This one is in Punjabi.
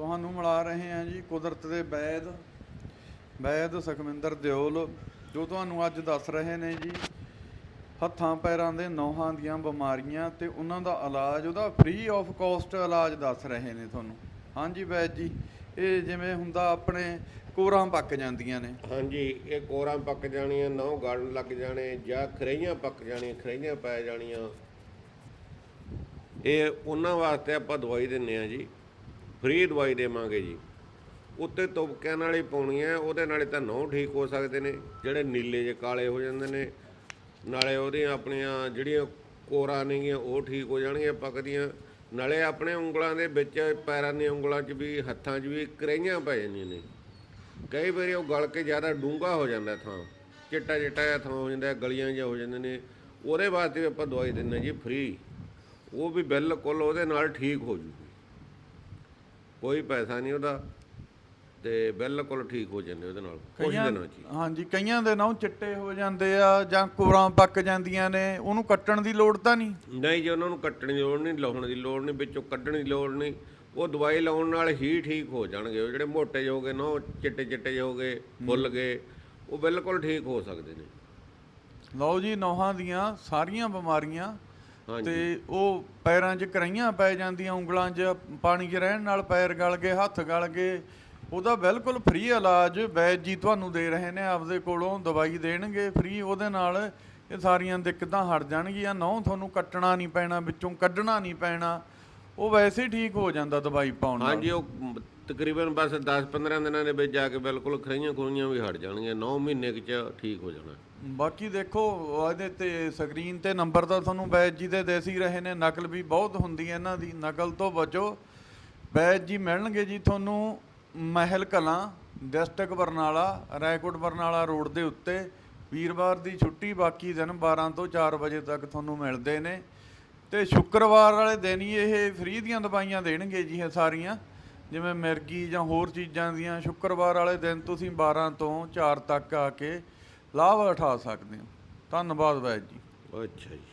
ਤੁਹਾਨੂੰ ਮਿਲਾ ਰਹੇ ਹਾਂ ਜੀ ਕੁਦਰਤ ਦੇ ਵੈਦ ਵੈਦ ਸੁਖਮਿੰਦਰ ਦਿਓਲ, ਜੋ ਤੁਹਾਨੂੰ ਅੱਜ ਦੱਸ ਰਹੇ ਨੇ ਜੀ। ਹੱਥਾਂ ਪੈਰਾਂ ਦੇ ਨੋਹਾਂ ਦੀਆਂ ਬਿਮਾਰੀਆਂ ਤੇ ਉਹਨਾਂ ਦਾ ਇਲਾਜ, ਉਹਦਾ ਫ੍ਰੀ ਆਫ ਕਾਸਟ ਇਲਾਜ ਦੱਸ ਰਹੇ ਨੇ ਤੁਹਾਨੂੰ। ਹਾਂਜੀ ਵੈਦ ਜੀ, ਇਹ ਜਿਵੇਂ ਹੁੰਦਾ ਆਪਣੇ ਕੋਰਾਂ ਪੱਕ ਜਾਂਦੀਆਂ ਨੇ। ਹਾਂਜੀ, ਇਹ ਕੋਰਾਂ ਪੱਕ ਜਾਣੀਆਂ, ਨਹੁੰ ਗਾੜਨ ਲੱਗ ਜਾਣੇ, ਜਾਂ ਖਰਈਆਂ ਪੱਕ ਜਾਣੀਆਂ, ਖਰਈਆਂ ਪੈ ਜਾਣੀਆਂ। ਇਹ ਉਹਨਾਂ ਵਾਸਤੇ ਆਪਾਂ ਦਵਾਈ ਦਿੰਨੇ ਆ ਜੀ। ਫ੍ਰੀ ਦਵਾਈ ਦੇਵਾਂਗੇ ਜੀ। ਉੱਤੇ ਤੁਬਕਿਆਂ ਨਾਲ ਹੀ ਪਾਉਣੀ ਹੈ, ਉਹਦੇ ਨਾਲੇ ਤਾਂ ਨਹੁੰ ਠੀਕ ਹੋ ਸਕਦੇ ਨੇ, ਜਿਹੜੇ ਨੀਲੇ ਜੇ ਕਾਲੇ ਹੋ ਜਾਂਦੇ ਨੇ। ਨਾਲੇ ਉਹਦੀਆਂ ਆਪਣੀਆਂ ਜਿਹੜੀਆਂ ਕੋਰਾਂ ਨੇਗੀਆਂ, ਉਹ ਠੀਕ ਹੋ ਜਾਣਗੀਆਂ ਪੱਕਦੀਆਂ। ਨਾਲੇ ਆਪਣੇ ਉਂਗਲਾਂ ਦੇ ਵਿੱਚ, ਪੈਰਾਂ ਦੀਆਂ ਉਂਗਲਾਂ 'ਚ ਵੀ, ਹੱਥਾਂ 'ਚ ਵੀ ਕਰਈਆਂ ਪੈ ਜਾਂਦੀਆਂ ਨੇ। ਕਈ ਵਾਰੀ ਉਹ ਗਲ ਕੇ ਜ਼ਿਆਦਾ ਡੂੰਘਾ ਹੋ ਜਾਂਦਾ ਥਾਂ, ਚਿੱਟਾ ਚਿੱਟਾ ਜਿਹਾ ਥਾਂ ਹੋ ਜਾਂਦਾ, ਗਲੀਆਂ ਜਿਹਾ ਹੋ ਜਾਂਦੇ ਨੇ। ਉਹਦੇ ਵਾਸਤੇ ਵੀ ਆਪਾਂ ਦਵਾਈ ਦਿੰਦੇ ਜੀ ਫ੍ਰੀ। ਉਹ ਵੀ ਬਿਲਕੁਲ ਉਹਦੇ ਨਾਲ ਠੀਕ ਹੋ ਜੂਗੀ। ਕੋਈ ਪੈਸਾ ਨਹੀਂ ਉਹਦਾ ਤੇ ਬਿਲਕੁਲ ਠੀਕ ਹੋ ਜਾਂਦੇ ਉਹਦੇ ਨਾਲ ਕੁਝ ਦਿਨਾਂ 'ਚ ਹੀ। ਹਾਂਜੀ ਕਈਆਂ ਦੇ ਨਹੁੰ ਚਿੱਟੇ ਹੋ ਜਾਂਦੇ ਆ ਜਾਂ ਕੋਰਾਂ ਪੱਕ ਜਾਂਦੀਆਂ ਨੇ ਉਹਨੂੰ ਕੱਟਣ ਦੀ ਲੋੜ ਤਾਂ ਨਹੀਂ? ਨਹੀਂ ਜੀ ਉਹਨਾਂ ਨੂੰ ਕੱਟਣ ਦੀ ਲੋੜ ਨਹੀਂ ਲਾਉਣ ਦੀ ਲੋੜ ਨਹੀਂ ਵਿੱਚੋਂ ਕੱਢਣ ਦੀ ਲੋੜ ਨਹੀਂ। ਉਹ ਦਵਾਈ ਲਾਉਣ ਨਾਲ ਹੀ ਠੀਕ ਹੋ ਜਾਣਗੇ ਉਹ ਜਿਹੜੇ ਮੋਟੇ ਜਿਹੇ ਹੋ ਗਏ ਨਾ ਉਹ ਚਿੱਟੇ ਚਿੱਟੇ ਜਿਹੇ ਹੋ ਗਏ ਫੁੱਲ ਗਏ ਉਹ ਬਿਲਕੁਲ ਠੀਕ ਹੋ ਸਕਦੇ ਨੇ। ਲਓ ਜੀ ਨੋਹਾਂ ਦੀਆਂ ਸਾਰੀਆਂ ਬਿਮਾਰੀਆਂ ਤੇ ਉਹ ਪੈਰਾਂ 'ਚ ਕਰਈਆਂ ਪੈ ਜਾਂਦੀਆਂ ਉਂਗਲਾਂ 'ਚ ਪਾਣੀ 'ਚ ਰਹਿਣ ਨਾਲ ਪੈਰ ਗਲ ਗਏ ਹੱਥ ਗਲ ਗਏ। ਉਹਦਾ ਬਿਲਕੁਲ ਫ੍ਰੀ ਇਲਾਜ ਵੈਦ ਜੀ ਤੁਹਾਨੂੰ ਦੇ ਰਹੇ ਨੇ ਆਪਦੇ ਕੋਲੋਂ ਦਵਾਈ ਦੇਣਗੇ ਫ੍ਰੀ। ਉਹਦੇ ਨਾਲ ਇਹ ਸਾਰੀਆਂ ਦਿੱਕਤਾਂ ਹਟ ਜਾਣਗੀਆਂ। ਨਹੁੰ ਤੁਹਾਨੂੰ ਕੱਟਣਾ ਨਹੀਂ ਪੈਣਾ ਵਿੱਚੋਂ ਕੱਢਣਾ ਨਹੀਂ ਪੈਣਾ। ਉਹ ਵੈਸੇ ਹੀ ਠੀਕ ਹੋ ਜਾਂਦਾ ਦਵਾਈ ਪਾਉਣ ਨਾਲ। ਹਾਂਜੀ ਉਹ ਤਕਰੀਬਨ ਬਸ 10-15 ਦਿਨਾਂ ਦੇ ਵਿੱਚ ਜਾ ਕੇ ਬਿਲਕੁਲ ਖਰੀਆਂ ਖੁਰੀਆਂ ਵੀ ਹਟ ਜਾਣਗੀਆਂ 9 ਮਹੀਨੇ ਕੁ ਚ ਠੀਕ ਹੋ ਜਾਣਾ। ਬਾਕੀ ਦੇਖੋ ਇਹਦੇ ਤੇ ਸਕਰੀਨ ਤੇ ਨੰਬਰ ਤਾਂ ਤੁਹਾਨੂੰ ਬੈਜ ਜੀ ਦੇ ਦੇਸੀ ਰਹੇ ਨੇ, ਨਕਲ ਵੀ ਬਹੁਤ ਹੁੰਦੀ ਹੈ ਇਹਨਾਂ ਦੀ, ਨਕਲ ਤੋਂ ਬਚੋ। ਬੈਜ ਜੀ ਮਿਲਣਗੇ ਜੀ ਤੁਹਾਨੂੰ ਮਹਿਲ ਕਲਾਂ, ਡਿਸਟ੍ਰਿਕਟ ਬਰਨਾਲਾ, ਰਾਏਕੋਟ ਬਰਨਾਲਾ ਰੋਡ ਦੇ ਉੱਤੇ। ਵੀਰਵਾਰ ਦੀ ਛੁੱਟੀ ਬਾਕੀ ਦਿਨ 12 ਤੋਂ 4 ਵਜੇ ਤੱਕ ਤੁਹਾਨੂੰ ਮਿਲਦੇ ਨੇ। ਤੇ ਸ਼ੁੱਕਰਵਾਰ ਵਾਲੇ ਦਿਨ ਹੀ ਇਹ ਫ੍ਰੀ ਦੀਆਂ ਦਵਾਈਆਂ ਦੇਣਗੇ ਜੀ ਇਹ ਸਾਰੀਆਂ। ਜਿਵੇਂ ਮਿਰਗੀ ਜਾਂ ਹੋਰ ਚੀਜ਼ਾਂ ਦੀਆਂ, ਸ਼ੁੱਕਰਵਾਰ ਵਾਲੇ ਦਿਨ ਤੁਸੀਂ 12 ਤੋਂ 4 ਤੱਕ ਆ ਕੇ ਲਾਭ ਉਠਾ ਸਕਦੇ ਹੋ। ਧੰਨਵਾਦ ਵੈਦ ਜੀ। ਅੱਛਾ ਜੀ।